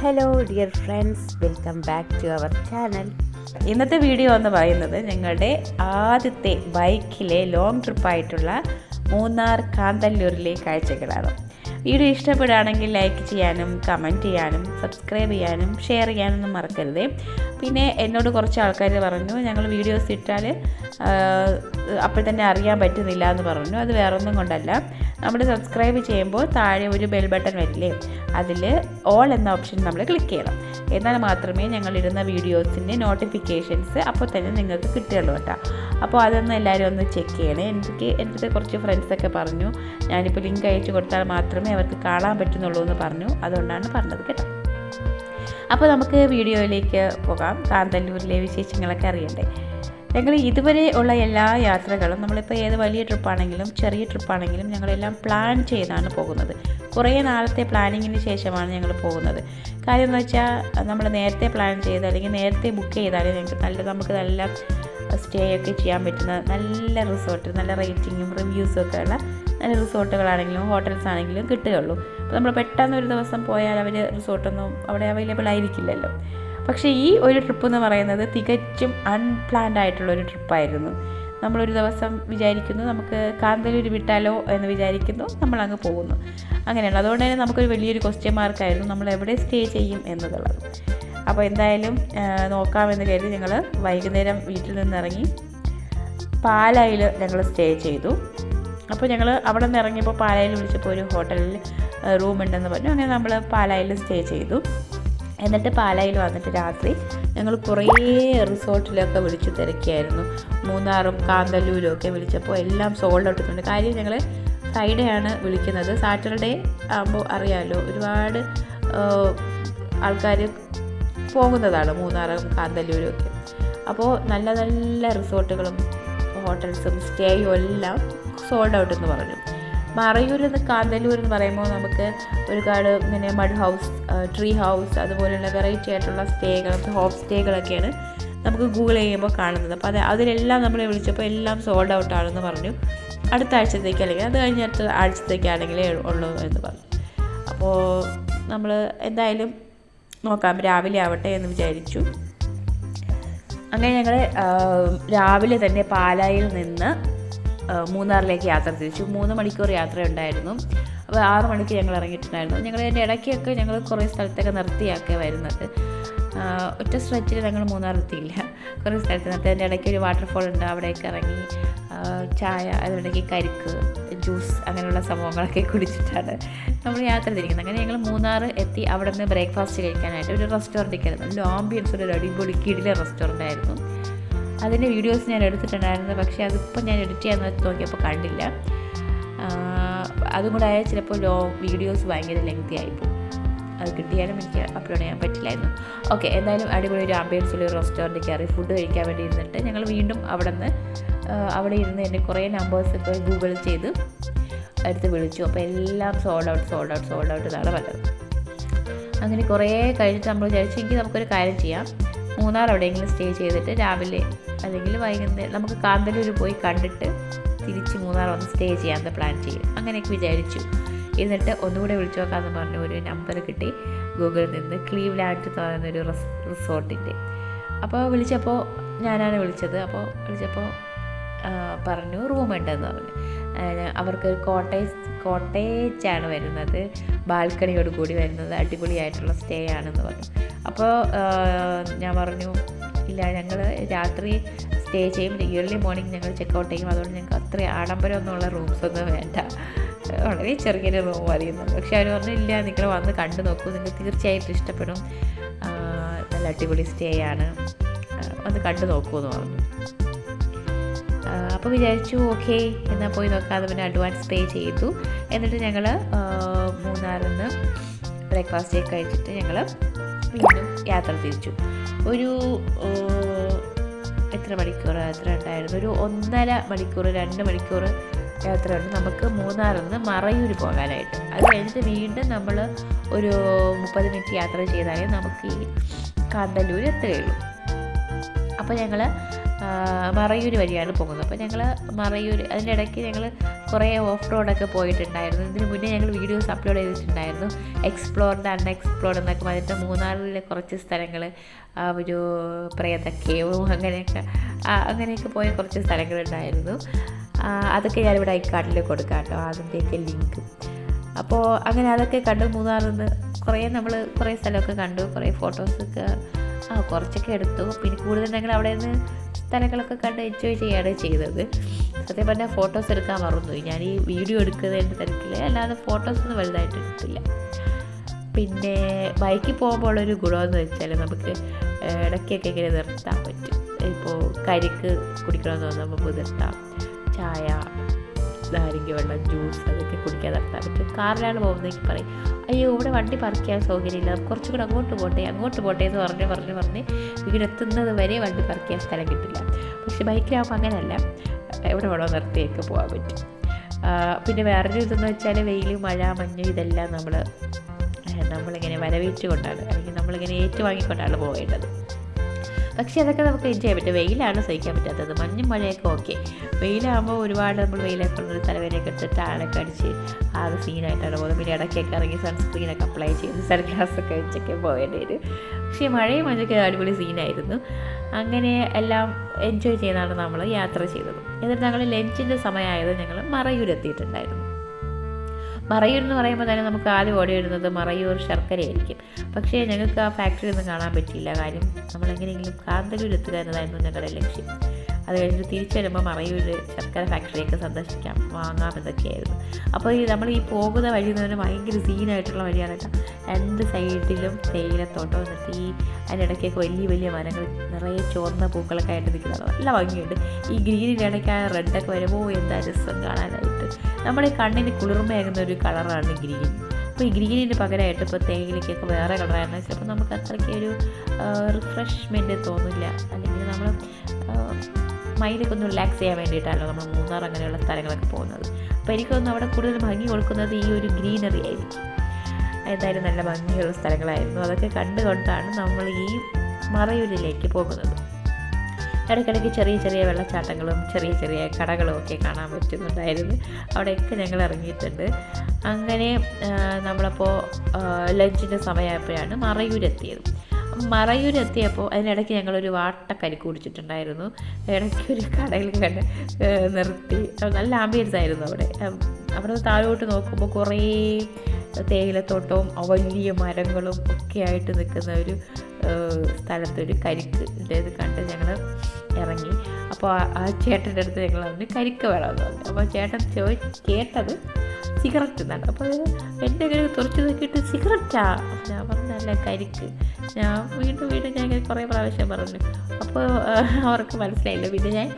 Hello dear friends welcome back to our channel ഇന്നത്തെ video എന്ന് പറയുന്നത് ഞങ്ങളുടെ ആദ്യത്തെ ബൈക്കിലെ ലോങ് ട്രിപ്പായിട്ടുള്ള മൂന്നാർ കാന്തല്ലൂരിലെ കാഴ്ചകളാണ്. വീഡിയോ ഇഷ്ടപ്പെടുകയാണെങ്കിൽ ലൈക്ക് ചെയ്യാനും കമന്റ് ചെയ്യാനും സബ്സ്ക്രൈബ് ചെയ്യാനും ഷെയർ ചെയ്യാനൊന്നും മറക്കരുത്. പിന്നെ എന്നോട് കുറച്ച് ആൾക്കാർ പറഞ്ഞു ഞങ്ങൾ വീഡിയോസ് ഇട്ടാൽ അപ്പോൾ തന്നെ അറിയാൻ പറ്റുന്നില്ല എന്ന് പറഞ്ഞു. അത് വേറൊന്നും കൊണ്ടല്ല. നമ്മൾ സബ്സ്ക്രൈബ് ചെയ്യുമ്പോൾ താഴെ ഒരു ബെൽ ബട്ടൺ വരില്ലേ അതിൽ ഓൾ എന്ന ഓപ്ഷൻ നമ്മൾ ക്ലിക്ക് ചെയ്യണം. എന്നാൽ മാത്രമേ ഞങ്ങൾ ഇടുന്ന വീഡിയോസിന്റെ നോട്ടിഫിക്കേഷൻസ് അപ്പോൾ തന്നെ നിങ്ങൾക്ക് കിട്ടുകയുള്ളൂ കേട്ടോ. അപ്പോൾ അതൊന്ന് എല്ലാവരും ഒന്ന് ചെക്ക് ചെയ്യണേ. എനിക്ക് എന്റെ കുറച്ച് ഫ്രണ്ട്സൊക്കെ പറഞ്ഞു ഞാനിപ്പോൾ ലിങ്ക് അയച്ചു കൊടുത്താൽ മാത്രമേ അവർക്ക് കാണാൻ പറ്റുന്നുള്ളൂ എന്ന് പറഞ്ഞു. അതുകൊണ്ടാണ് പറഞ്ഞത് കേട്ടോ. അപ്പോൾ നമുക്ക് വീഡിയോയിലേക്ക് പോകാം. കാന്തല്ലൂരിലെ വിശേഷങ്ങളൊക്കെ അറിയണ്ടേ ഞങ്ങൾ ഇതുവരെ ഉള്ള എല്ലാ യാത്രകളും നമ്മളിപ്പോൾ ഏത് വലിയ ട്രിപ്പാണെങ്കിലും ചെറിയ ട്രിപ്പാണെങ്കിലും ഞങ്ങളെല്ലാം പ്ലാൻ ചെയ്താണ് പോകുന്നത്. കുറേ നാളത്തെ പ്ലാനിങ്ങിന് ശേഷമാണ് ഞങ്ങൾ പോകുന്നത്. കാര്യം എന്ന് വെച്ചാൽ നമ്മൾ നേരത്തെ പ്ലാൻ ചെയ്ത് അല്ലെങ്കിൽ നേരത്തെ ബുക്ക് ചെയ്താലേ ഞങ്ങൾക്ക് നല്ല നമുക്ക് നല്ല സ്റ്റേ ഒക്കെ ചെയ്യാൻ പറ്റുന്ന നല്ല റിസോർട്ട് നല്ല റേറ്റിങ്ങും റിവ്യൂസും ഒക്കെ ഉള്ള നല്ല റിസോർട്ടുകളാണെങ്കിലും ഹോട്ടൽസ് ആണെങ്കിലും കിട്ടുകയുള്ളൂ. അപ്പോൾ നമ്മൾ പെട്ടെന്ന് ഒരു ദിവസം പോയാൽ അവർ റിസോർട്ടൊന്നും അവിടെ അവൈലബിൾ ആയിരിക്കില്ലല്ലോ. പക്ഷേ ഈ ഒരു ട്രിപ്പ് എന്ന് പറയുന്നത് തികച്ചും അൺപ്ലാൻഡ് ആയിട്ടുള്ള ഒരു ട്രിപ്പായിരുന്നു. നമ്മളൊരു ദിവസം വിചാരിക്കുന്നു നമുക്ക് കാന്തലൂർ വിട്ടാലോ എന്ന് വിചാരിക്കുന്നു നമ്മൾ അങ്ങ് പോകുന്നു. അങ്ങനെയാണ്. അതുകൊണ്ട് തന്നെ നമുക്കൊരു വലിയൊരു ക്വസ്റ്റ്യൻ മാർക്കായിരുന്നു നമ്മൾ എവിടെ സ്റ്റേ ചെയ്യും എന്നുള്ളത്. അപ്പോൾ എന്തായാലും നോക്കാമെന്ന് കരുതി ഞങ്ങൾ വൈകുന്നേരം വീട്ടിൽ നിന്നിറങ്ങി പാലായിൽ ഞങ്ങൾ സ്റ്റേ ചെയ്തു. അപ്പോൾ ഞങ്ങൾ അവിടെ നിന്ന് ഇറങ്ങിയപ്പോൾ പാലായിൽ വിളിച്ചപ്പോൾ ഒരു ഹോട്ടലിൽ റൂം ഉണ്ടെന്ന് പറഞ്ഞു. അങ്ങനെ നമ്മൾ പാലായിൽ സ്റ്റേ ചെയ്തു. എന്നിട്ട് പാലായിൽ വന്നിട്ട് രാത്രി ഞങ്ങൾ കുറേ റിസോർട്ടിലൊക്കെ വിളിച്ച് തിരക്കിയായിരുന്നു. മൂന്നാറും കാന്തല്ലൂരും ഒക്കെ വിളിച്ചപ്പോൾ എല്ലാം സോൾഡ് ഔട്ട് ഉണ്ട് കാര്യം ഞങ്ങൾ ഫ്രൈഡേ ആണ് വിളിക്കുന്നത്. സാറ്റർഡേ ആകുമ്പോൾ അറിയാമല്ലോ ഒരുപാട് ആൾക്കാർ പോകുന്നതാണ് മൂന്നാറും കാന്തല്ലൂരും ഒക്കെ. അപ്പോൾ നല്ല നല്ല റിസോർട്ടുകളും ഹോട്ടൽസും സ്റ്റേയും എല്ലാം സോൾഡ് ഔട്ട് എന്ന് പറഞ്ഞു. മറയൂർ എന്ന് കാന്തല്ലൂർ എന്ന് പറയുമ്പോൾ നമുക്ക് ഒരുപാട് ഇങ്ങനെ മഡ് ഹൗസ് ട്രീ ഹൗസ് അതുപോലെയുള്ള വെറൈറ്റി ആയിട്ടുള്ള സ്റ്റേകൾ ഹോം സ്റ്റേകളൊക്കെയാണ് നമുക്ക് ഗൂഗിൾ ചെയ്യുമ്പോൾ കാണുന്നത്. അപ്പോൾ അത് അതിലെല്ലാം നമ്മൾ വിളിച്ചപ്പോൾ എല്ലാം സോൾഡ് ഔട്ട് ആണെന്ന് പറഞ്ഞു. അടുത്ത ആഴ്ചത്തേക്ക് അല്ലെങ്കിൽ അത് കഴിഞ്ഞ അടുത്ത ആഴ്ചത്തേക്കാണെങ്കിലേ ഉള്ളൂ എന്ന് പറഞ്ഞു. അപ്പോൾ നമ്മൾ എന്തായാലും നോക്കാം രാവിലെ ആവട്ടെ എന്ന് വിചാരിച്ചു. അങ്ങനെ ഞങ്ങൾ രാവിലെ തന്നെ പാലായിൽ നിന്ന് മൂന്നാറിലേക്ക് യാത്ര തിരിച്ചു. മൂന്ന് മണിക്കൂർ യാത്ര ഉണ്ടായിരുന്നു. അപ്പോൾ ആറ് മണിക്ക് ഞങ്ങൾ ഇറങ്ങിയിട്ടുണ്ടായിരുന്നു. ഞങ്ങൾ അതിന്റെ ഇടയ്ക്കൊക്കെ ഞങ്ങൾ കുറേ സ്ഥലത്തൊക്കെ നിർത്തിയൊക്കെ വരുന്നത് ഒറ്റ സ്ട്രെച്ചിൽ ഞങ്ങൾ മൂന്നാർ എത്തിയില്ല കുറേ സ്ഥലത്ത് നിർത്തി. അതിന്റെ ഇടയ്ക്ക് ഒരു വാട്ടർഫോൾ ഉണ്ട്. അവിടെയൊക്കെ ഇറങ്ങി ചായ അതിനിടയ്ക്ക് കരിക്ക് ജ്യൂസ് അങ്ങനെയുള്ള സംഭവങ്ങളൊക്കെ കുടിച്ചിട്ടാണ് നമ്മൾ യാത്ര തിരിക്കുന്നത്. അങ്ങനെ ഞങ്ങൾ മൂന്നാർ എത്തി. അവിടെ നിന്ന് ബ്രേക്ക്ഫാസ്റ്റ് കഴിക്കാനായിട്ട് ഒരു റെസ്റ്റോറന്റിൽ കയറുന്നു ആംബിയൻസ് ഒരു അടിപൊളി കിടിലെ റെസ്റ്റോറന്റ് ആയിരുന്നു. അതിന്റെ വീഡിയോസ് ഞാൻ എടുത്തിട്ടുണ്ടായിരുന്നു. പക്ഷേ അതിപ്പോൾ ഞാൻ എഡിറ്റ് ചെയ്യാൻ നോക്കിയപ്പോൾ കണ്ടില്ല. അതും കൂടെ ആയാൽ ചിലപ്പോൾ ലോ വീഡിയോസ് ഭയങ്കര ലെങ്തി ആയിപ്പോൾ അത് കിട്ടിയാലും എനിക്ക് അപ്ലോഡ് ചെയ്യാൻ പറ്റില്ലായിരുന്നു. ഓക്കെ എന്തായാലും അടിപൊളി ഒരു ആംബിയൻസുള്ള ഒരു റെസ്റ്റോറന്റ് കയറി ഫുഡ് കഴിക്കാൻ വേണ്ടി ഇരുന്നിട്ട് ഞങ്ങൾ വീണ്ടും അവിടെ നിന്ന് അവിടെ ഇരുന്ന് എന്റെ കുറേ നമ്പേഴ്സൊക്കെ ഗൂഗിൾ ചെയ്ത് എടുത്ത് വിളിച്ചു. അപ്പോൾ എല്ലാം sold out sold out sold out എന്നാണ് പറഞ്ഞത്. അങ്ങനെ കുറേ കഴിഞ്ഞിട്ട് നമ്മൾ വിചാരിച്ചു എങ്കിൽ നമുക്കൊരു കാര്യം ചെയ്യാം. മൂന്നാർ എവിടെയെങ്കിലും സ്റ്റേ ചെയ്തിട്ട് രാവിലെ അല്ലെങ്കിൽ വൈകുന്നേരം നമുക്ക് കാന്തല്ലൂർ പോയി കണ്ടിട്ട് തിരിച്ച് മൂന്നാർ വന്ന് സ്റ്റേ ചെയ്യാമെന്ന് പ്ലാൻ ചെയ്യും. അങ്ങനെയൊക്കെ വിചാരിച്ചു. എന്നിട്ട് ഒന്നുകൂടെ വിളിച്ചു നോക്കാമെന്ന് പറഞ്ഞ് ഒരു നമ്പർ കിട്ടി ഗൂഗിളിൽ നിന്ന്. ക്ലീവ് ലാൻഡ് എന്ന് പറയുന്നൊരു റിസ് റിസോർട്ടിന്റെ അപ്പോൾ വിളിച്ചപ്പോൾ ഞാനാണ് വിളിച്ചത്. അപ്പോൾ വിളിച്ചപ്പോൾ പറഞ്ഞു റൂം ഉണ്ടെന്ന് പറഞ്ഞു. അവർക്ക് കോട്ടേജ് കോട്ടേജാണ് വരുന്നത്. ബാൽക്കണിയോട് കൂടി വരുന്നത് അടിപൊളിയായിട്ടുള്ള സ്റ്റേ ആണെന്ന് പറഞ്ഞു. അപ്പോൾ ഞാൻ പറഞ്ഞു ഇല്ല. ഞങ്ങൾ രാത്രി സ്റ്റേ ചെയ്യും. ഏർലി മോർണിംഗ് ഞങ്ങൾ ചെക്ക് ഔട്ട് ചെയ്യും. അതുകൊണ്ട് ഞങ്ങൾക്ക് അത്ര ആഡംബരമൊന്നുമുള്ള റൂംസ് ഒന്നും വേണ്ട. വളരെ ചെറിയൊരു റൂം മതിയുന്നു പക്ഷേ അവർ പറഞ്ഞു ഇല്ല നിങ്ങൾ വന്ന് കണ്ടു നോക്കൂ. നിങ്ങൾക്ക് തീർച്ചയായിട്ടും ഇഷ്ടപ്പെടും. നല്ല അടിപൊളി സ്റ്റേ ആണ്. വന്ന് കണ്ടു നോക്കൂ എന്ന് പറഞ്ഞു. അപ്പോൾ വിചാരിച്ചു ഓക്കെ എന്നാൽ പോയി നോക്കാതെ പിന്നെ അഡ്വാൻസ് പേ ചെയ്തു. എന്നിട്ട് ഞങ്ങൾ മൂന്നാറിൽ നിന്ന് ബ്രേക്ക്ഫാസ്റ്റ് ഒക്കെ കഴിച്ചിട്ട് ഞങ്ങൾ വീണ്ടും യാത്ര തിരിച്ചു. ഒരു എത്ര മണിക്കൂർ യാത്ര ഉണ്ടായിരുന്നു? ഒരു ഒന്നര മണിക്കൂർ രണ്ട് മണിക്കൂർ യാത്രയുണ്ട് നമുക്ക് മൂന്നാറിൽ നിന്ന് മറയൂർ പോകാനായിട്ട്. അത് കഴിഞ്ഞിട്ട് വീണ്ടും നമ്മൾ ഒരു മുപ്പത് മിനിറ്റ് യാത്ര ചെയ്താലേ നമുക്ക് ഈ കാന്തല്ലൂർ എത്തുകയുള്ളൂ. അപ്പോൾ ഞങ്ങൾ മറയൂർ വഴിയാണ് പോകുന്നത്. അപ്പോൾ ഞങ്ങൾ മറയൂർ അതിന്റെ ഇടയ്ക്ക് ഞങ്ങൾ കുറേ ഓഫ് റോഡൊക്കെ പോയിട്ടുണ്ടായിരുന്നു. ഇതിന് മുന്നേ ഞങ്ങൾ വീഡിയോസ് അപ്ലോഡ് ചെയ്തിട്ടുണ്ടായിരുന്നു. എക്സ്പ്ലോർഡ് അൺഎക്സ്പ്ലോർഡ് എന്നൊക്കെ പറഞ്ഞിട്ട് മൂന്നാറിലെ കുറച്ച് സ്ഥലങ്ങൾ ഒരു പ്രേത കേവും അങ്ങനെയൊക്കെ അങ്ങനെയൊക്കെ പോയ കുറച്ച് സ്ഥലങ്ങളുണ്ടായിരുന്നു. അതൊക്കെ ഞാനിവിടെ ഐക്കാർഡിൽ കൊടുക്കാം കേട്ടോ. അതിന്റെയൊക്കെ ലിങ്ക് അപ്പോൾ അങ്ങനെ അതൊക്കെ കണ്ടു മൂന്നാറിൽ നിന്ന് കുറേ നമ്മൾ കുറേ സ്ഥലമൊക്കെ കണ്ടു. കുറേ ഫോട്ടോസൊക്കെ ആ കുറച്ചൊക്കെ എടുത്തു. പിന്നെ കൂടുതൽ ഞങ്ങൾ അവിടെ നിന്ന് സ്ഥലങ്ങളൊക്കെ കണ്ട് എൻജോയ് ചെയ്യുകയാണ് ചെയ്തത്. സത്യം പറഞ്ഞാൽ ഫോട്ടോസ് എടുക്കാൻ മറന്നുപോയി. ഞാൻ ഈ വീഡിയോ എടുക്കുന്നതിന്റെ തിരക്കിൽ അല്ലാതെ ഫോട്ടോസൊന്നും വലുതായിട്ട് എടുത്തില്ല. പിന്നെ ബൈക്കിൽ പോകുമ്പോൾ ഉള്ളൊരു ഗുണമെന്ന് വെച്ചാൽ നമുക്ക് ഇടയ്ക്കൊക്കെ ഇങ്ങനെ നിർത്താൻ പറ്റും. ഇപ്പോൾ കരിക്ക് കുടിക്കണമെന്ന് തോന്നുമ്പോൾ നിർത്താം ചായ നാരങ്ങ വെള്ളം ജ്യൂസ് അതൊക്കെ കുടിക്കാൻ നടത്താൻ പറ്റും. കാറിലാണ് പോകുന്നതെങ്കിൽ പറയും. അയ്യോ ഇവിടെ വണ്ടി പാർക്ക് ചെയ്യാൻ സൗകര്യമില്ല. കുറച്ചും കൂടെ അങ്ങോട്ട് പോട്ടെ അങ്ങോട്ട് പോട്ടെ എന്ന് പറഞ്ഞ് പറഞ്ഞ് പറഞ്ഞ് വീടെത്തുന്നത് വരെ വണ്ടി പാർക്ക് ചെയ്യാൻ സ്ഥലം കിട്ടില്ല. പക്ഷെ ബൈക്കിലാകുമ്പോൾ അങ്ങനെയല്ല. എവിടെ വേണോ നിർത്തിയൊക്കെ പോകാൻ പറ്റും. പിന്നെ വേറൊരു ഇതെന്ന് വെച്ചാൽ വെയിൽ മഴ മഞ്ഞ് ഇതെല്ലാം നമ്മൾ നമ്മളിങ്ങനെ വരവേറ്റുകൊണ്ടാണ് അല്ലെങ്കിൽ നമ്മളിങ്ങനെ ഏറ്റുവാങ്ങിക്കൊണ്ടാണ് പോകേണ്ടത്. പക്ഷേ അതൊക്കെ നമുക്ക് എൻജോയ് ചെയ്യാൻ പറ്റും. വെയിലാണ് സഹിക്കാൻ പറ്റാത്തത്. മഞ്ഞും മഴയൊക്കെ ഓക്കെ വെയിലാകുമ്പോൾ ഒരുപാട് നമ്മൾ വെയിലൊക്കെ ഉള്ളൊരു തലവേനയൊക്കെ എടുത്തിട്ട് ആളൊക്കെ അടിച്ച് ആ ഒരു സീനായിട്ടാണ് പോകുന്നത്. പിന്നെ ഇടയ്ക്കൊക്കെ ഇറങ്ങി സൺസ്ക്രീനൊക്കെ അപ്ലൈ ചെയ്ത് സൺഗ്ലാസൊക്കെ വെച്ചൊക്കെ പോകേണ്ടി വരും. പക്ഷേ മഴയും മഞ്ഞൊക്കെ അടിപൊളി സീനായിരുന്നു അങ്ങനെ എല്ലാം എൻജോയ് ചെയ്താണ് നമ്മൾ യാത്ര ചെയ്തത്. എന്നിട്ട് ഞങ്ങൾ ലഞ്ചിന്റെ സമയമായത് ഞങ്ങൾ മറയൂരെത്തിയിട്ടുണ്ടായിരുന്നു. മറയൂർ എന്ന് പറയുമ്പോൾ തന്നെ നമുക്ക് ആദ്യം ഓടി വരുന്നത് മറയൂർ ശർക്കരയായിരിക്കും. പക്ഷേ ഞങ്ങൾക്ക് ആ ഫാക്ടറി ഒന്നും കാണാൻ പറ്റിയില്ല. കാര്യം നമ്മളെങ്ങനെയെങ്കിലും കാന്തല്ലൂർ എത്തുക എന്നതായിരുന്നു ഞങ്ങളുടെ ലക്ഷ്യം. അത് കഴിഞ്ഞിട്ട് തിരിച്ചു വരുമ്പോൾ മറയൂർ ശർക്കര ഫാക്ടറിയൊക്കെ സന്ദർശിക്കാം വാങ്ങാം എന്നൊക്കെയായിരുന്നു. അപ്പോൾ ഈ നമ്മൾ ഈ പോകുന്ന വഴി എന്ന് പറഞ്ഞാൽ ഭയങ്കര സീനായിട്ടുള്ള വഴിയാണ് കേട്ടോ. രണ്ട് സൈഡിലും തേയിലത്തോട്ടം എന്നിട്ട് ഈ അതിനിടയ്ക്കൊക്കെ വലിയ വലിയ മരങ്ങൾ നിറയെ ചുവന്ന പൂക്കളൊക്കെ ആയിട്ട് നിൽക്കുന്നത് നല്ല ഭംഗിയുണ്ട്. ഈ ഗ്രീനിന്റെ ഇടയ്ക്ക് ആ റെഡൊക്കെ വരുമ്പോൾ എന്താ രസം കാണാനായിട്ട്. നമ്മുടെ കണ്ണിന് കുളിർമയാകുന്ന ഒരു കളറാണ് ഗ്രീൻ അപ്പോൾ ഈ ഗ്രീനിന് പകരമായിട്ട് ഇപ്പോൾ തേയിലയ്ക്കൊക്കെ വേറെ കളറായിരുന്നു ചിലപ്പോൾ നമുക്ക് അത്രയ്ക്ക് ഒരു റിഫ്രഷ്മെന്റ് തോന്നില്ല. അല്ലെങ്കിൽ നമ്മൾ മൈൻഡൊക്കെ ഒന്ന് റിലാക്സ് ചെയ്യാൻ വേണ്ടിയിട്ടാണല്ലോ നമ്മൾ മൂന്നാർ അങ്ങനെയുള്ള സ്ഥലങ്ങളൊക്കെ പോകുന്നത്. അപ്പോൾ എനിക്കൊന്ന് അവിടെ കൂടുതൽ ഭംഗി കൊടുക്കുന്നത് ഈ ഒരു ഗ്രീനറി ആയിരിക്കും. എന്തായാലും നല്ല ഭംഗിയുള്ള സ്ഥലങ്ങളായിരുന്നു. അതൊക്കെ കണ്ടുകൊണ്ടാണ് നമ്മൾ ഈ മറയൂരിലേക്ക് പോകുന്നത്. ഇടയ്ക്കിടയ്ക്ക് ചെറിയ ചെറിയ വെള്ളച്ചാട്ടങ്ങളും ചെറിയ ചെറിയ കടകളും ഒക്കെ കാണാൻ പറ്റുന്നുണ്ടായിരുന്നു. അവിടെയൊക്കെ ഞങ്ങൾ ഇറങ്ങിയിട്ടുണ്ട്. അങ്ങനെ നമ്മളപ്പോൾ ലഞ്ചിന്റെ സമയമായപ്പോഴാണ് മറയൂരെത്തിയത്. മറയൂരെത്തിയപ്പോൾ അതിനിടയ്ക്ക് ഞങ്ങളൊരു വാട്ടക്കരിക്ക് കുടിച്ചിട്ടുണ്ടായിരുന്നു. ഇടയ്ക്ക് ഒരു കടയിൽ കണ്ട് നിർത്തി. നല്ല ആംബിയൻസ് ആയിരുന്നു അവിടെ. അവിടെ താഴോട്ട് നോക്കുമ്പോൾ കുറേ തേയിലത്തോട്ടവും വലിയ മരങ്ങളും ഒക്കെ ആയിട്ട് നിൽക്കുന്ന ഒരു സ്ഥലത്തൊരു കരിക്ക് ഇത് കണ്ട് ഞങ്ങൾ ഇറങ്ങി. അപ്പോൾ ആ- ചേട്ടന്റെ അടുത്ത് ഞങ്ങൾ പറഞ്ഞു കരിക്ക് വേണമെന്ന് പറഞ്ഞു. അപ്പോൾ ചേട്ടൻ ചോ കേട്ടത് സിഗരറ്റ് എന്നാണ്. അപ്പോൾ എന്റെ കയ്യിൽ തുറച്ച് നോക്കിയിട്ട് സിഗരറ്റാ. അപ്പം ഞാൻ പറഞ്ഞല്ല കരിക്ക്. ഞാൻ വീണ്ടും വീണ്ടും ഞാൻ ഇങ്ങനെ കുറേ പ്രാവശ്യം പറഞ്ഞു. അപ്പോൾ അവർക്ക് മനസ്സിലായില്ല. പിന്നെ ഞാൻ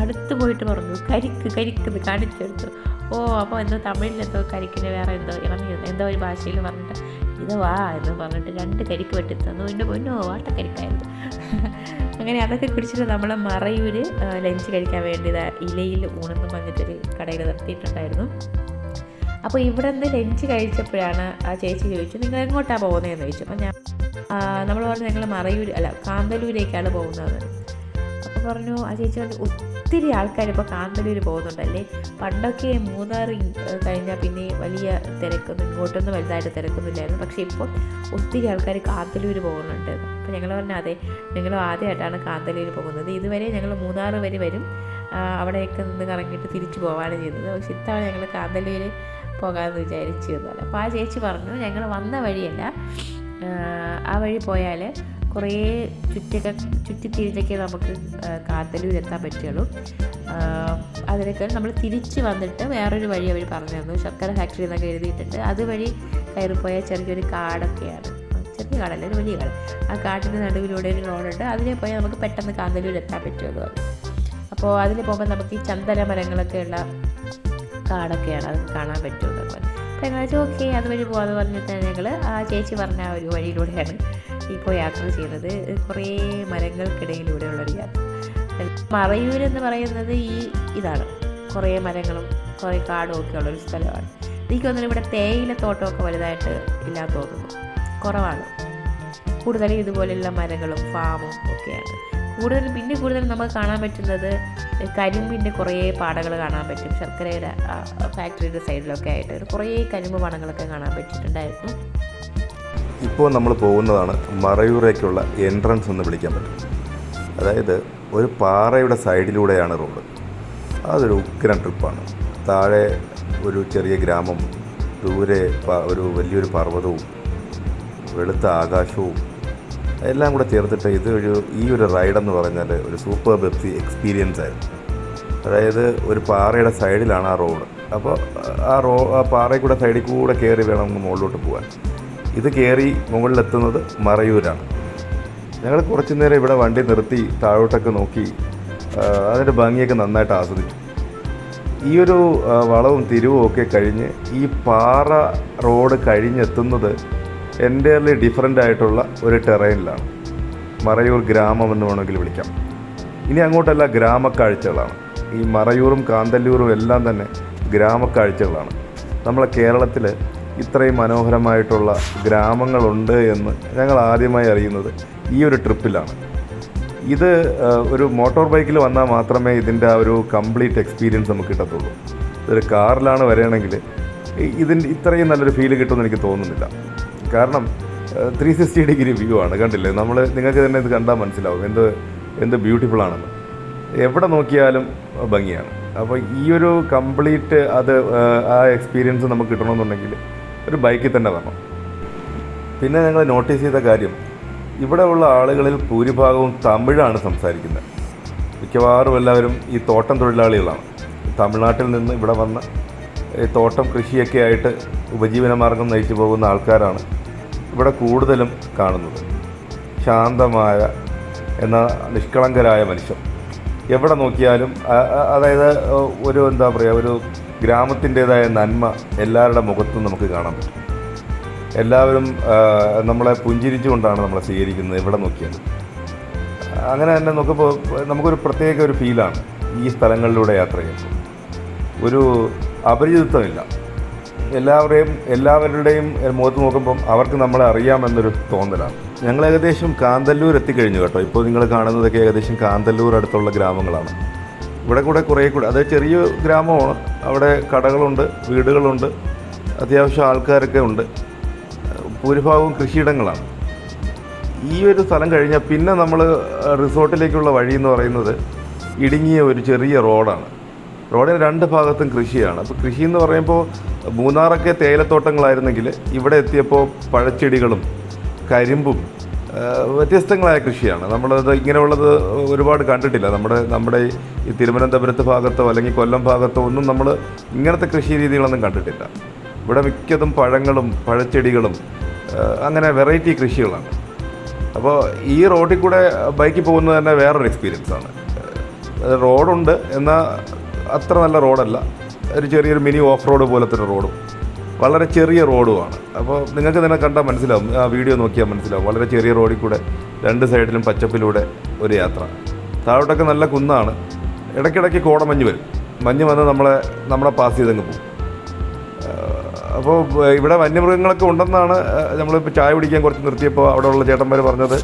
അടുത്ത് പോയിട്ട് പറഞ്ഞു കരിക്ക് കരിക്ക് കാണിച്ചെടുത്തു ഓ അപ്പോൾ എന്തോ തമിഴിലെന്തോ കരിക്കിന് വേറെ എന്തോ ഇറങ്ങി എന്തോ ഒരു ഭാഷയിൽ പറഞ്ഞിട്ട്. ഇത് വാ എന്ന് പറഞ്ഞിട്ട് രണ്ട് കരിക്ക് വെട്ടി തന്നു എന്റെ പൊന്നോ വാട്ടക്കരിക്കായിരുന്നു. അങ്ങനെ അതൊക്കെ കുടിച്ചിട്ട് നമ്മൾ മറയൂര് ലഞ്ച് കഴിക്കാൻ വേണ്ടി ഇലയിൽ ഊണെന്ന് പറഞ്ഞിട്ടൊരു കടയിൽ നിർത്തിയിട്ടുണ്ടായിരുന്നു. അപ്പോൾ ഇവിടെ നിന്ന് ലഞ്ച് കഴിച്ചപ്പോഴാണ് ആ ചേച്ചി ചോദിച്ചു നിങ്ങൾ എങ്ങോട്ടാണ് പോകുന്നതെന്ന്? ചോദിച്ചു അപ്പോൾ ഞാൻ നമ്മൾ പറഞ്ഞു ഞങ്ങൾ മറയൂർ അല്ല കാന്തല്ലൂരേക്കാണ് പോകുന്നത് അപ്പോൾ പറഞ്ഞു ആ ചേച്ചി പറഞ്ഞു ഒത്തിരി ആൾക്കാർ ഇപ്പോൾ കാന്തലൂർ പോകുന്നുണ്ടല്ലേ? പണ്ടൊക്കെ മൂന്നാർ കഴിഞ്ഞാൽ പിന്നെ വലിയ തിരക്കൊന്നും ഇങ്ങോട്ടൊന്നും വലുതായിട്ട് തിരക്കൊന്നുമില്ലായിരുന്നു. പക്ഷേ ഇപ്പോൾ ഒത്തിരി ആൾക്കാർ കാന്തലൂർ പോകുന്നുണ്ട്. അപ്പോൾ ഞങ്ങൾ പറഞ്ഞു അതെ ഞങ്ങൾ ആദ്യമായിട്ടാണ് കാന്തലൂർ പോകുന്നത്. ഇതുവരെ ഞങ്ങൾ മൂന്നാർ വരെ വരും. അവിടെയൊക്കെ നിന്ന് കറങ്ങിയിട്ട് തിരിച്ചു പോവാണ് ചെയ്തത്. പക്ഷേ ഇത്തവണ ഞങ്ങൾ കാന്തല്ലൂർ പോകാമെന്ന് വിചാരിച്ചു എന്നാണ്. അപ്പോൾ ആ ചേച്ചി പറഞ്ഞു ഞങ്ങൾ വന്ന വഴിയല്ല. ആ, വഴി പോയാൽ കുറേ ചുറ്റൊക്കെ ചുറ്റിത്തിരിഞ്ഞൊക്കെ നമുക്ക് എത്താൻ പറ്റുള്ളൂ അതിനൊക്കെ നമ്മൾ തിരിച്ച് വന്നിട്ട് വേറൊരു വഴി അവർ പറഞ്ഞു തന്നു. ശർക്കര ഫാക്ടറി എന്നൊക്കെ എഴുതിയിട്ടുണ്ട്. അതുവഴി കയറിപ്പോയ ചെറിയൊരു കാടൊക്കെയാണ്. ചെറിയ കാടല്ല ഒരു വലിയ കാട്. ആ കാട്ടിന്റെ നടുവിലൂടെ ഒരു റോഡുണ്ട്. അതിലെ പോയാൽ നമുക്ക് പെട്ടെന്ന് കാന്തല്ലൂർ എത്താൻ പറ്റുമെന്ന് പറഞ്ഞു. അപ്പോൾ അതിൽ പോകുമ്പോൾ നമുക്ക് ഈ ചന്ദന മരങ്ങളൊക്കെ ഉള്ള കാടൊക്കെയാണ് അത് കാണാൻ പറ്റുന്നത് പറഞ്ഞു അപ്പോൾ ഞങ്ങൾ ഓക്കെ അതുവഴി പോകാമെന്ന് പറഞ്ഞിട്ട് ഞങ്ങൾ ആ ചേച്ചി പറഞ്ഞ ആ ഒരു വഴിയിലൂടെയാണ് ഇപ്പോൾ യാത്ര ചെയ്യുന്നത്. കുറേ മരങ്ങൾക്കിടയിലൂടെയുള്ളൊരു യാത്ര. മറയൂർ എന്ന് പറയുന്നത് ഈ ഇതാണ്. കുറേ മരങ്ങളും കുറേ കാടും ഒക്കെ ഉള്ളൊരു സ്ഥലമാണ്. എനിക്ക് തോന്നുന്നു ഇവിടെ തേയിലത്തോട്ടമൊക്കെ വലുതായിട്ട് ഇല്ലാന്ന് കുറവാണ്. കൂടുതലും ഇതുപോലെയുള്ള മരങ്ങളും ഫാമും ഒക്കെയാണ്. കൂടുതലും പിന്നെ കൂടുതലും നമുക്ക് കാണാൻ പറ്റുന്നത് കരിമ്പിന്റെ കുറേ പാടകൾ കാണാൻ പറ്റും. ശർക്കരയുടെ ഫാക്ടറിയുടെ സൈഡിലൊക്കെ ആയിട്ട് ഒരു കുറേ കരിമ്പ് പാടങ്ങളൊക്കെ കാണാൻ പറ്റിയിട്ടുണ്ടായിരുന്നു. ഇപ്പോൾ നമ്മൾ പോകുന്നതാണ് മറയൂരേക്കുള്ള എൻട്രൻസ് എന്ന് വിളിക്കാൻ പറ്റും. അതായത് ഒരു പാറയുടെ സൈഡിലൂടെയാണ് റോഡ്. അതൊരു ഉഗ്രൻ ട്രിപ്പാണ്. താഴെ ഒരു ചെറിയ ഗ്രാമം ദൂരെ ഒരു വലിയൊരു പർവതവും വെളുത്ത ആകാശവും എല്ലാം കൂടെ ചേർത്തിട്ട് ഒരു ഈ ഒരു റൈഡെന്ന് പറഞ്ഞാൽ ഒരു സൂപ്പർ ബെപ്സി എക്സ്പീരിയൻസ് ആയിരുന്നു. അതായത് ഒരു പാറയുടെ സൈഡിലാണ് ആ റോഡ്. അപ്പോൾ ആ റോ ആ പാറയിൽ കൂടെ സൈഡിൽ കൂടെ കയറി വേണം നമുക്ക് മുകളിലോട്ട് പോകാൻ ഇത് കയറി മുകളിലെത്തുന്നത് മറയൂരാണ്. ഞങ്ങൾ കുറച്ച് നേരം ഇവിടെ വണ്ടി നിർത്തി താഴോട്ടൊക്കെ നോക്കി അതിന്റെ ഭംഗിയൊക്കെ നന്നായിട്ട് ആസ്വദിച്ചു. ഈ ഒരു വളവും തിരിവും ഒക്കെ കഴിഞ്ഞ് ഈ പാറ റോഡ് കഴിഞ്ഞെത്തുന്നത് എന്റയർലി ഡിഫറെന്റ് ആയിട്ടുള്ള ഒരു ടെറൈനിലാണ്. മറയൂർ ഗ്രാമം എന്ന് വേണമെങ്കിൽ വിളിക്കാം. ഇനി അങ്ങോട്ടല്ല ഗ്രാമക്കാഴ്ചകളാണ്. ഈ മറയൂറും കാന്തല്ലൂറും എല്ലാം തന്നെ ഗ്രാമക്കാഴ്ചകളാണ്. നമ്മളെ കേരളത്തിൽ ഇത്രയും മനോഹരമായിട്ടുള്ള ഗ്രാമങ്ങളുണ്ട് എന്ന് ഞങ്ങൾ ആദ്യമായി അറിയുന്നത് ഈ ഒരു ട്രിപ്പിലാണ്. ഇത് ഒരു മോട്ടോർ ബൈക്കിൽ വന്നാൽ മാത്രമേ ഇതിന്റെ ആ ഒരു കംപ്ലീറ്റ് എക്സ്പീരിയൻസ് നമുക്ക് കിട്ടത്തുള്ളൂ. ഇതൊരു കാറിലാണ് വരികയാണെങ്കിൽ ഇതിന്റെ ഇത്രയും നല്ലൊരു ഫീൽ കിട്ടുമെന്ന് എനിക്ക് തോന്നുന്നില്ല. കാരണം ത്രീ സിക്സ്റ്റി ഡിഗ്രി വ്യൂ ആണ്. കണ്ടില്ലേ? നമ്മൾ നിങ്ങൾക്ക് തന്നെ ഇത് കണ്ടാൽ മനസ്സിലാവും. എന്ത് എന്ത് ബ്യൂട്ടിഫുൾ ആണെന്ന്. എവിടെ നോക്കിയാലും ഭംഗിയാണ്. അപ്പോൾ ഈ ഒരു കംപ്ലീറ്റ് അത് ആ, എക്സ്പീരിയൻസ് നമുക്ക് കിട്ടണമെന്നുണ്ടെങ്കിൽ ഒരു ബൈക്കിൽ തന്നെ വരണം പിന്നെ ഞങ്ങൾ നോട്ടീസ് ചെയ്ത കാര്യം ഇവിടെ ഉള്ള ആളുകളിൽ ഭൂരിഭാഗവും തമിഴാണ് സംസാരിക്കുന്നത്. മിക്കവാറും എല്ലാവരും ഈ തോട്ടം തൊഴിലാളികളാണ്. തമിഴ്നാട്ടിൽ നിന്ന് ഇവിടെ വന്ന് തോട്ടം കൃഷിയൊക്കെ ആയിട്ട് ഉപജീവന മാർഗം നയിച്ചു പോകുന്ന ആൾക്കാരാണ്. ഇവിടെ കൂടുതലും കാണുന്നത്. ശാന്തമായ എന്ന നിഷ്കളങ്കരായ മനുഷ്യർ എവിടെ നോക്കിയാലും അതായത് ഒരു എന്താ പറയുക ഒരു ഗ്രാമത്തിന്റേതായ നന്മ എല്ലാവരുടെ മുഖത്തും നമുക്ക് കാണാൻ പറ്റും. എല്ലാവരും നമ്മളെ പുഞ്ചിരിച്ചുകൊണ്ടാണ് നമ്മളെ സ്വീകരിക്കുന്നത് എവിടെ നോക്കിയാലും. അങ്ങനെ തന്നെ നോക്കുമ്പോൾ നമുക്കൊരു പ്രത്യേക ഒരു ഫീലാണ് ഈ സ്ഥലങ്ങളിലൂടെ യാത്ര ചെയ്യുമ്പോൾ. ഒരു അപരിചിതത്വമില്ല. എല്ലാവരെയും എല്ലാവരുടെയും മുഖത്ത് നോക്കുമ്പം അവർക്ക് നമ്മളെ അറിയാമെന്നൊരു തോന്നലാണ്. ഞങ്ങൾ ഏകദേശം കാന്തല്ലൂർ എത്തിക്കഴിഞ്ഞു കേട്ടോ. ഇപ്പോൾ നിങ്ങൾ കാണുന്നതൊക്കെ ഏകദേശം കാന്തല്ലൂർ അടുത്തുള്ള ഗ്രാമങ്ങളാണ്. ഇവിടെ കൂടെ കുറേ കൂടെ അത് ചെറിയ ഗ്രാമമാണ്. അവിടെ കടകളുണ്ട് വീടുകളുണ്ട് അത്യാവശ്യം ആൾക്കാരൊക്കെ ഉണ്ട്. ഭൂരിഭാഗവും കൃഷിയിടങ്ങളാണ്. ഈ ഒരു സ്ഥലം കഴിഞ്ഞാൽ പിന്നെ നമ്മൾ റിസോർട്ടിലേക്കുള്ള വഴി എന്ന് പറയുന്നത് ഇടുങ്ങിയ ഒരു ചെറിയ റോഡാണ്. റോഡിന് രണ്ട് ഭാഗത്തും കൃഷിയാണ്. അപ്പോൾ കൃഷി എന്ന് പറയുമ്പോൾ മൂന്നാറൊക്കെ തേയിലത്തോട്ടങ്ങളായിരുന്നെങ്കിൽ ഇവിടെ എത്തിയപ്പോൾ പഴച്ചെടികളും കരിമ്പും വ്യത്യസ്തങ്ങളായ കൃഷിയാണ്. നമ്മളത് ഇങ്ങനെയുള്ളത് ഒരുപാട് കണ്ടിട്ടില്ല. നമ്മുടെ നമ്മുടെ ഈ തിരുവനന്തപുരത്ത് ഭാഗത്തോ അല്ലെങ്കിൽ കൊല്ലം ഭാഗത്തോ ഒന്നും നമ്മൾ ഇങ്ങനത്തെ കൃഷി രീതികളൊന്നും കണ്ടിട്ടില്ല. ഇവിടെ മിക്കതും പഴങ്ങളും പഴച്ചെടികളും അങ്ങനെ വെറൈറ്റി കൃഷികളാണ്. അപ്പോൾ ഈ റോഡിൽ കൂടെ ബൈക്കിൽ പോകുന്നത് തന്നെ വേറൊരു എക്സ്പീരിയൻസ് ആണ് ഏഹ് റോഡുണ്ട് എന്നാൽ അത്ര നല്ല റോഡല്ല. ഒരു ചെറിയൊരു മിനി ഓഫ് റോഡ് പോലത്തെ ഒരു റോഡും. വളരെ ചെറിയ റോഡുമാണ്. അപ്പോൾ നിങ്ങൾക്ക് തന്നെ കണ്ടാൽ മനസ്സിലാവും. ആ വീഡിയോ നോക്കിയാൽ മനസ്സിലാവും. വളരെ ചെറിയ റോഡിൽ കൂടെ രണ്ട് സൈഡിലും പച്ചപ്പിലൂടെ ഒരു യാത്ര. താഴോട്ടൊക്കെ നല്ല കുന്നാണ്. ഇടയ്ക്കിടയ്ക്ക് കോടമഞ്ഞ് വരും. മഞ്ഞ് വന്ന് നമ്മളെ നമ്മളെ പാസ് ചെയ്തങ്ങ് പോകും. അപ്പോൾ ഇവിടെ വന്യമൃഗങ്ങളൊക്കെ ഉണ്ടെന്നാണ് നമ്മളിപ്പോൾ ചായ പിടിക്കാൻ കുറച്ച് നിർത്തിയപ്പോൾ അവിടെയുള്ള ചേട്ടന്മാർ പറഞ്ഞത്.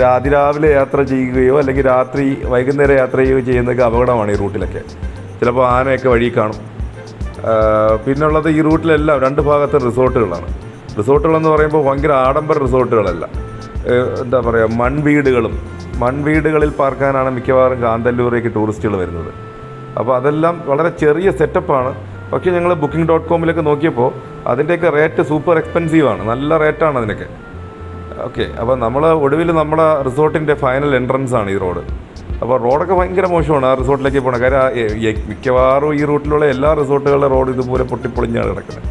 രാതിരാവിലെ യാത്ര ചെയ്യുകയോ അല്ലെങ്കിൽ രാത്രി വൈകുന്നേരം യാത്ര ചെയ്യുകയോ ചെയ്യുന്നതൊക്കെ അപകടമാണ് ഈ റൂട്ടിലൊക്കെ. ചിലപ്പോൾ ആനയൊക്കെ വഴി കാണും. പിന്നുള്ളത് ഈ റൂട്ടിലെല്ലാം രണ്ട് ഭാഗത്ത് റിസോർട്ടുകളാണ്. റിസോർട്ടുകളെന്ന് പറയുമ്പോൾ ഭയങ്കര ആഡംബര റിസോർട്ടുകളല്ല. എന്താ പറയുക മൺവീടുകളും മൺവീടുകളിൽ പാർക്കാനാണ് മിക്കവാറും കാന്തല്ലൂരേക്ക് ടൂറിസ്റ്റുകൾ വരുന്നത്. അപ്പോൾ അതെല്ലാം വളരെ ചെറിയ സെറ്റപ്പാണ്. പക്ഷേ ഞങ്ങൾ ബുക്കിംഗ് ഡോട്ട് കോമിലൊക്കെ നോക്കിയപ്പോൾ അതിന്റെയൊക്കെ റേറ്റ് സൂപ്പർ എക്സ്പെൻസീവാണ് നല്ല റേറ്റാണ് അതിനൊക്കെ. ഓക്കെ അപ്പോൾ നമ്മൾ ഒടുവിൽ നമ്മുടെ റിസോർട്ടിന്റെ ഫൈനൽ എൻട്രൻസ് ആണ് ഈ റോഡ്. അപ്പോൾ റോഡൊക്കെ ഭയങ്കര മോശമാണ്. ആ റിസോർട്ടിലേക്ക് പോകണം കാര്യം മിക്കവാറും ഈ റൂട്ടിലുള്ള എല്ലാ റിസോർട്ടുകളുടെ റോഡ് ഇതുപോലെ പൊട്ടിപ്പൊളിഞ്ഞാണ് കിടക്കുന്നത്.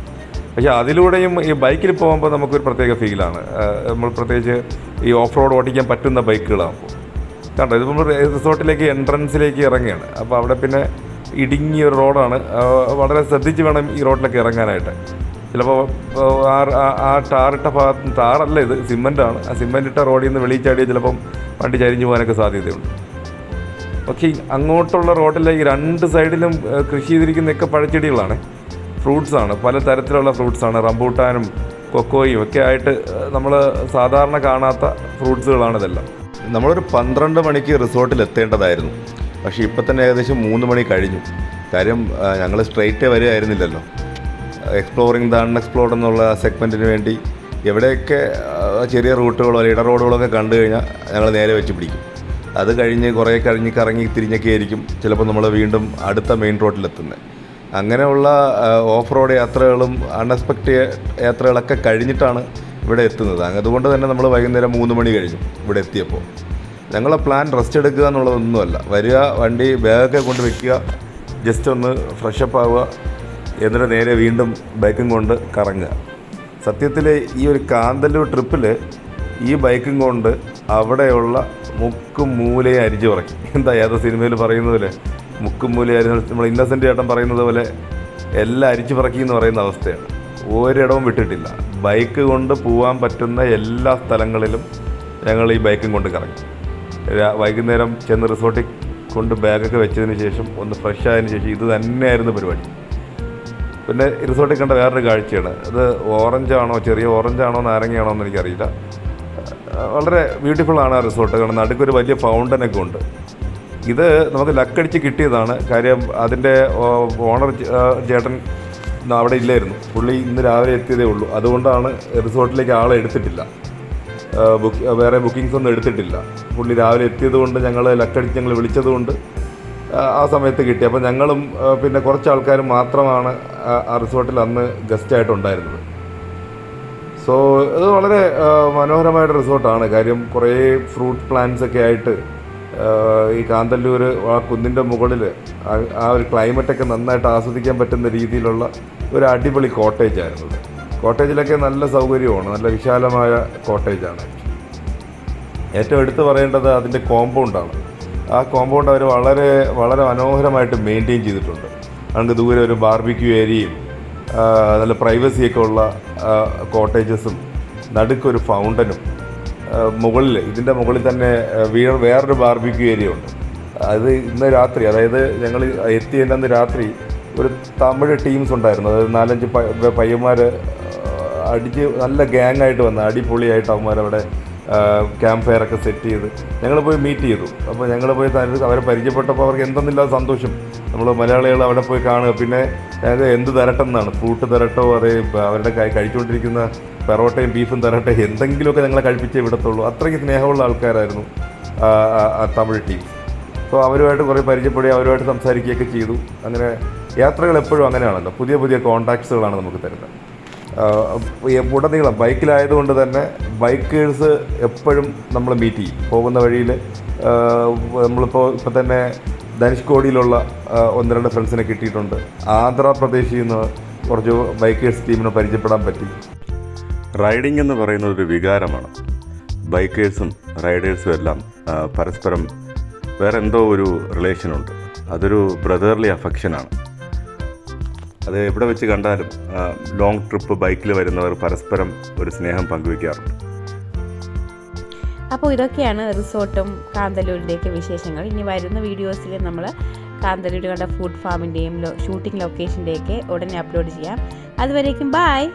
പക്ഷേ അതിലൂടെയും ഈ ബൈക്കിൽ പോകുമ്പോൾ നമുക്കൊരു പ്രത്യേക ഫീലാണ്. നമ്മൾ പ്രത്യേകിച്ച് ഈ ഓഫ് റോഡ് ഓടിക്കാൻ പറ്റുന്ന ബൈക്കുകളാകുമ്പോൾ. കണ്ടോ ഇത് നമ്മൾ റിസോർട്ടിലേക്ക് എൻട്രൻസിലേക്ക് ഇറങ്ങുകയാണ്. അപ്പോൾ അവിടെ പിന്നെ ഇടുങ്ങിയ ഒരു റോഡാണ്. വളരെ ശ്രദ്ധിച്ച് വേണം ഈ റോഡിലേക്ക് ഇറങ്ങാനായിട്ട്. ചിലപ്പോൾ ആ ടാറിട്ട ഭാഗത്ത് ടാറല്ല ഇത് സിമന്റാണ് ആ സിമന്റ് ഇട്ട റോഡിൽ നിന്ന് വെളിയിൽ ചാടിയാൽ ചിലപ്പം വണ്ടി ചരിഞ്ഞു പോകാനൊക്കെ സാധ്യതയുണ്ട്. പക്ഷേ അങ്ങോട്ടുള്ള റോഡിലെ ഈ രണ്ട് സൈഡിലും കൃഷി ചെയ്തിരിക്കുന്നതൊക്കെ പഴച്ചെടികളാണ് ഫ്രൂട്ട്സാണ് പല തരത്തിലുള്ള ഫ്രൂട്ട്സാണ് റംബൂട്ടാനും കൊക്കോയും ഒക്കെ ആയിട്ട് നമ്മൾ സാധാരണ കാണാത്ത ഫ്രൂട്ട്സുകളാണ് ഇതെല്ലാം. നമ്മളൊരു പന്ത്രണ്ട് മണിക്ക് റിസോർട്ടിൽ എത്തേണ്ടതായിരുന്നു. പക്ഷേ ഇപ്പം തന്നെ ഏകദേശം മൂന്ന് മണി കഴിഞ്ഞു. കാര്യം ഞങ്ങൾ സ്ട്രെയിറ്റേ വരികയായിരുന്നില്ലല്ലോ എക്സ്പ്ലോറിങ് ദ അൺഎക്സ്പ്ലോർഡ് എന്നുള്ള സെഗ്മെന്റിന് വേണ്ടി എവിടെയൊക്കെ ചെറിയ റൂട്ടുകളോ ഇട ഇട റോഡുകളൊക്കെ കണ്ടു കഴിഞ്ഞാൽ ഞങ്ങൾ നേരെ വെച്ച് പിടിക്കും. അത് കഴിഞ്ഞ് കുറേ കഴിഞ്ഞ് കറങ്ങി തിരിഞ്ഞൊക്കെ ആയിരിക്കും ചിലപ്പോൾ നമ്മൾ വീണ്ടും അടുത്ത മെയിൻ റോഡിലെത്തുന്നത് അങ്ങനെയുള്ള ഓഫ് റോഡ് യാത്രകളും അൺഎക്സ്പെക്റ്റഡ് യാത്രകളൊക്കെ കഴിഞ്ഞിട്ടാണ് ഇവിടെ എത്തുന്നത്. അതുകൊണ്ട് തന്നെ നമ്മൾ വൈകുന്നേരം മൂന്ന് മണി കഴിഞ്ഞു ഇവിടെ എത്തിയപ്പോൾ. ഞങ്ങളെ പ്ലാൻ റെസ്റ്റ് എടുക്കുക എന്നുള്ളതൊന്നുമല്ല. വരിക വണ്ടി ബാഗൊക്കെ കൊണ്ട് വെക്കുക ജസ്റ്റ് ഒന്ന് ഫ്രഷപ്പ് ആവുക എന്നിട്ട് നേരെ വീണ്ടും ബൈക്കും കൊണ്ട് കറങ്ങുക. സത്യത്തിൽ ഈ ഒരു കാന്തല്ലൂർ ട്രിപ്പിൽ ഈ ബൈക്കും കൊണ്ട് അവിടെയുള്ള മുക്കും മൂലയും അരിച്ചു പറക്കി എന്താ ഏതോ സിനിമയിൽ പറയുന്നത് പോലെ? മുക്കും മൂലയും അരി നമ്മൾ ഇന്നസെന്റ് ചേട്ടൻ പറയുന്നത് പോലെ എല്ലാം അരിച്ചു പറക്കി എന്ന് പറയുന്ന അവസ്ഥയാണ്. ഒരിടവും വിട്ടിട്ടില്ല. ബൈക്ക് കൊണ്ട് പോകാൻ പറ്റുന്ന എല്ലാ സ്ഥലങ്ങളിലും ഞങ്ങൾ ഈ ബൈക്കും കൊണ്ട് കറങ്ങി. വൈകുന്നേരം ചെന്ന് റിസോർട്ടിൽ കൊണ്ട് ബാഗൊക്കെ വെച്ചതിന് ശേഷം ഒന്ന് ഫ്രഷ് ആയതിന് ശേഷം ഇത് തന്നെയായിരുന്നു പരിപാടി. പിന്നെ റിസോർട്ടിൽ കണ്ട വേറൊരു കാഴ്ചയാണ്. അത് ഓറഞ്ചാണോ ചെറിയ ഓറഞ്ചാണോ നാരങ്ങയാണോ എന്ന് എനിക്കറിയില്ല. വളരെ ബ്യൂട്ടിഫുൾ ആണ് ആ റിസോർട്ട് കാരണം നടുക്കൊരു വലിയ ഫൗണ്ടനൊക്കെ ഉണ്ട്. ഇത് നമുക്ക് ലക്കടിച്ച് കിട്ടിയതാണ്. കാര്യം അതിന്റെ ഓണർ ചേട്ടൻ അവിടെ ഇല്ലായിരുന്നു. പുള്ളി ഇന്ന് രാവിലെ എത്തിയതേ ഉള്ളൂ. അതുകൊണ്ടാണ് റിസോർട്ടിലേക്ക് ആളെ എടുത്തിട്ടില്ല. ബുക്ക് വേറെ ബുക്കിങ്സ് ഒന്നും എടുത്തിട്ടില്ല. പുള്ളി രാവിലെ എത്തിയതുകൊണ്ട് ഞങ്ങൾ ലക്കടിച്ച് ഞങ്ങൾ വിളിച്ചതുകൊണ്ട് ആ, സമയത്ത് കിട്ടി. അപ്പോൾ ഞങ്ങളും പിന്നെ കുറച്ച് ആൾക്കാർ മാത്രമാണ് ആ റിസോർട്ടിൽ അന്ന് ഗസ്റ്റായിട്ടുണ്ടായിരുന്നത് സോ ഇത് വളരെ മനോഹരമായിട്ട് റിസോർട്ടാണ്. കാര്യം കുറേ ഫ്രൂട്ട് പ്ലാന്റ്സ് ഒക്കെ ആയിട്ട് ഈ കാന്തല്ലൂർ ആ കുന്നിന്റെ മുകളിൽ ആ- ഒരു ക്ലൈമറ്റൊക്കെ നന്നായിട്ട് ആസ്വദിക്കാൻ പറ്റുന്ന രീതിയിലുള്ള ഒരു അടിപൊളി കോട്ടേജ് ആയിരുന്നു കോട്ടേജിലൊക്കെ നല്ല സൗകര്യമാണ്. നല്ല വിശാലമായ കോട്ടേജാണ് ഏറ്റവും എടുത്തു പറയേണ്ടത് അതിന്റെ കോമ്പൗണ്ടാണ് ആ കോമ്പൗണ്ട് അവർ വളരെ വളരെ മനോഹരമായിട്ട് മെയിന്റെയിൻ ചെയ്തിട്ടുണ്ട്. അതുകൊണ്ട് ദൂരെ ഒരു ബാർബിക്യൂ ഏരിയയും നല്ല പ്രൈവസിയൊക്കെ ഉള്ള കോട്ടേജസും നടുക്കൊരു ഫൗണ്ടനും മുകളിൽ ഇതിന്റെ മുകളിൽ തന്നെ ആ, വീ- വേറൊരു ബാർബിക്യൂ ഏരിയ ഉണ്ട്. അത് ഇന്ന് രാത്രി അതായത് ഞങ്ങൾ എത്തിയതിന്റെ അന്ന് രാത്രി ഒരു തമിഴ് ടീംസ് ഉണ്ടായിരുന്നു. അതായത് നാലഞ്ച് പയ്യന്മാർ അടിച്ച് നല്ല ഗ്യാങ് ആയിട്ട് വന്ന അടിപൊളിയായിട്ട് അവന്മാരവിടെ ക്യാമ്പ് ഫയർ ഒക്കെ സെറ്റ് ചെയ്ത് ഞങ്ങൾ പോയി മീറ്റ് ചെയ്തു. അപ്പോൾ ഞങ്ങൾ പോയി അവരെ പരിചയപ്പെട്ടപ്പോൾ അവർക്ക് എന്തെന്നില്ലാതെ സന്തോഷം. നമ്മൾ മലയാളികൾ അവിടെ പോയി കാണുക. പിന്നെ അതായത് എന്ത് തരട്ടെന്നാണ്? ഫ്രൂട്ട് തരട്ടോ അതേ അവരുടെ കഴിച്ചുകൊണ്ടിരിക്കുന്ന പെറോട്ടയും ബീഫും തരട്ടെ എന്തെങ്കിലുമൊക്കെ ഞങ്ങളെ കഴിപ്പിച്ചേ വിടത്തുള്ളൂ. അത്രയ്ക്ക് സ്നേഹമുള്ള ആൾക്കാരായിരുന്നു തമിഴ് ടീം അപ്പോൾ അവരുമായിട്ട് കുറേ പരിചയപ്പെടുകയും അവരുമായിട്ട് സംസാരിക്കുകയൊക്കെ ചെയ്തു. അങ്ങനെ യാത്രകൾ എപ്പോഴും അങ്ങനെയാണല്ലോ. പുതിയ പുതിയ കോൺടാക്ട്സുകളാണ് നമുക്ക് തരുന്നത്. ഉടനീളം ബൈക്കിലായതുകൊണ്ട് തന്നെ ബൈക്കേഴ്സ് എപ്പോഴും നമ്മൾ മീറ്റ് ചെയ്യും. പോകുന്ന വഴിയിൽ നമ്മളിപ്പോൾ ഇപ്പം തന്നെ ധനുഷ്കോടിയിലുള്ള ഒന്ന് രണ്ട് ഫ്രണ്ട്സിനെ കിട്ടിയിട്ടുണ്ട്. ആന്ധ്രാപ്രദേശിൽ നിന്ന് കുറച്ച് ബൈക്കേഴ്സ് ടീമിനെ പരിചയപ്പെടാൻ പറ്റി. റൈഡിംഗ് എന്ന് പറയുന്നത് ഒരു വികാരമാണ്. ബൈക്കേഴ്സും റൈഡേഴ്സും എല്ലാം പരസ്പരം വേറെ എന്തോ ഒരു റിലേഷനുണ്ട് അതൊരു ബ്രദർലി അഫക്ഷനാണ് അത് എവിടെ വെച്ച് കണ്ടാലും ലോങ് ട്രിപ്പ് ബൈക്കിൽ വരുന്നവർ പരസ്പരം ഒരു സ്നേഹം പങ്കുവയ്ക്കാറുണ്ട് അപ്പോൾ ഇതൊക്കെയാണ് റിസോർട്ടും കാന്തല്ലൂരിന്റെയൊക്കെ വിശേഷങ്ങൾ. ഇനി വരുന്ന വീഡിയോസിൽ നമ്മൾ കാന്തല്ലൂർ കണ്ട ഫുഡ് ഫാമിന്റെയും ഷൂട്ടിംഗ് ലൊക്കേഷന്റെയൊക്കെ ഉടനെ അപ്ലോഡ് ചെയ്യാം. അതുവരേക്കും ബായ്